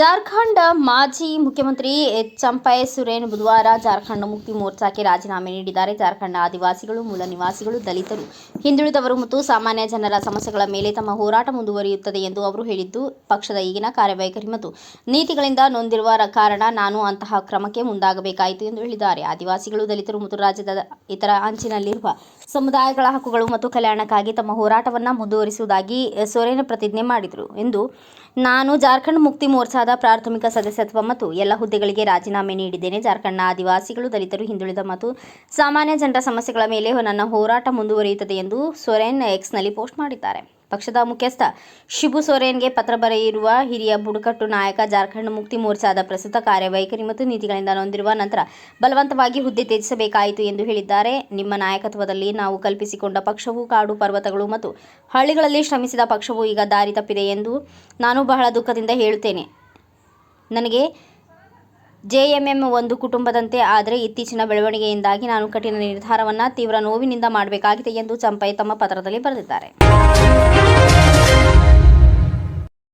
ಮಾಜಿ ಮುಖ್ಯಮಂತ್ರಿ ಎಚ್ ಚಂಪೈ ಸುರೇನ್ ಬುಧವಾರ ಜಾರ್ಖಂಡ್ ಮುಕ್ತಿ ಮೋರ್ಚಾಕ್ಕೆ ರಾಜೀನಾಮೆ ನೀಡಿದ್ದಾರೆ. ಜಾರ್ಖಂಡ್ ಆದಿವಾಸಿಗಳು, ಮೂಲ ನಿವಾಸಿಗಳು, ದಲಿತರು, ಹಿಂದುಳಿದವರು ಮತ್ತು ಸಾಮಾನ್ಯ ಜನರ ಸಮಸ್ಯೆಗಳ ಮೇಲೆ ತಮ್ಮ ಹೋರಾಟ ಮುಂದುವರಿಯುತ್ತದೆ ಎಂದು ಅವರು ಹೇಳಿದ್ದು, ಪಕ್ಷದ ಈಗಿನ ಕಾರ್ಯವೈಖರಿ ಮತ್ತು ನೀತಿಗಳಿಂದ ನೊಂದಿರುವ ಕಾರಣ ನಾನು ಅಂತಹ ಕ್ರಮಕ್ಕೆ ಮುಂದಾಗಬೇಕಾಯಿತು ಎಂದು ಹೇಳಿದ್ದಾರೆ. ಆದಿವಾಸಿಗಳು, ದಲಿತರು ಮತ್ತು ರಾಜ್ಯದ ಇತರ ಅಂಚಿನಲ್ಲಿರುವ ಸಮುದಾಯಗಳ ಹಕ್ಕುಗಳು ಮತ್ತು ಕಲ್ಯಾಣಕ್ಕಾಗಿ ತಮ್ಮ ಹೋರಾಟವನ್ನು ಮುಂದುವರಿಸುವುದಾಗಿ ಸೊರೇನ್ ಪ್ರತಿಜ್ಞೆ ಮಾಡಿದರು ಎಂದು ನಾನು ಜಾರ್ಖಂಡ್ ಮುಕ್ತಿ ಮೋರ್ಚಾದ ಪ್ರಾಥಮಿಕ ಸದಸ್ಯತ್ವ ಮತ್ತು ಎಲ್ಲ ಹುದ್ದೆಗಳಿಗೆ ರಾಜೀನಾಮೆ ನೀಡಿದ್ದೇನೆ. ಜಾರ್ಖಂಡ್ನ ಆದಿವಾಸಿಗಳು, ದಲಿತರು, ಹಿಂದುಳಿದ ಮತ್ತು ಸಾಮಾನ್ಯ ಜನರ ಸಮಸ್ಯೆಗಳ ಮೇಲೆ ನನ್ನ ಹೋರಾಟ ಮುಂದುವರಿಯುತ್ತದೆ ಎಂದು ಸೊರೇನ್ ಎಕ್ಸ್ನಲ್ಲಿ ಪೋಸ್ಟ್ ಮಾಡಿದ್ದಾರೆ. ಪಕ್ಷದ ಮುಖ್ಯಸ್ಥ ಶಿಬು ಸೊರೇನ್ಗೆ ಪತ್ರ ಬರೆಯಿರುವ ಹಿರಿಯ ಬುಡಕಟ್ಟು ನಾಯಕ ಜಾರ್ಖಂಡ್ ಮುಕ್ತಿ ಮೋರ್ಚಾದ ಪ್ರಸ್ತುತ ಕಾರ್ಯವೈಖರಿ ಮತ್ತು ನೀತಿಗಳಿಂದ ನೊಂದಿರುವ ನಂತರ ಬಲವಂತವಾಗಿ ಹುದ್ದೆ ತ್ಯಜಿಸಬೇಕಾಯಿತು ಎಂದು ಹೇಳಿದ್ದಾರೆ. ನಿಮ್ಮ ನಾಯಕತ್ವದಲ್ಲಿ ನಾವು ಕಲ್ಪಿಸಿಕೊಂಡ ಪಕ್ಷವು ಕಾಡು ಪರ್ವತಗಳು ಮತ್ತು ಹಳ್ಳಿಗಳಲ್ಲಿ ಶ್ರಮಿಸಿದ ಪಕ್ಷವು ಈಗ ದಾರಿ ತಪ್ಪಿದೆ ಎಂದು ನಾನು ಬಹಳ ದುಃಖದಿಂದ ಹೇಳುತ್ತೇನೆ. ನನಗೆ ಜೆಎಂಎಂ ಒಂದು ಕುಟುಂಬದಂತೆ, ಆದರೆ ಇತ್ತೀಚಿನ ಬೆಳವಣಿಗೆಯಿಂದಾಗಿ ನಾನು ಕಠಿಣ ನಿರ್ಧಾರವನ್ನು ತೀವ್ರ ನೋವಿನಿಂದ ಮಾಡಬೇಕಾಗಿದೆ ಎಂದು ಚಂಪೈ ತಮ್ಮ ಪತ್ರದಲ್ಲಿ ಬರೆದಿದ್ದಾರೆ.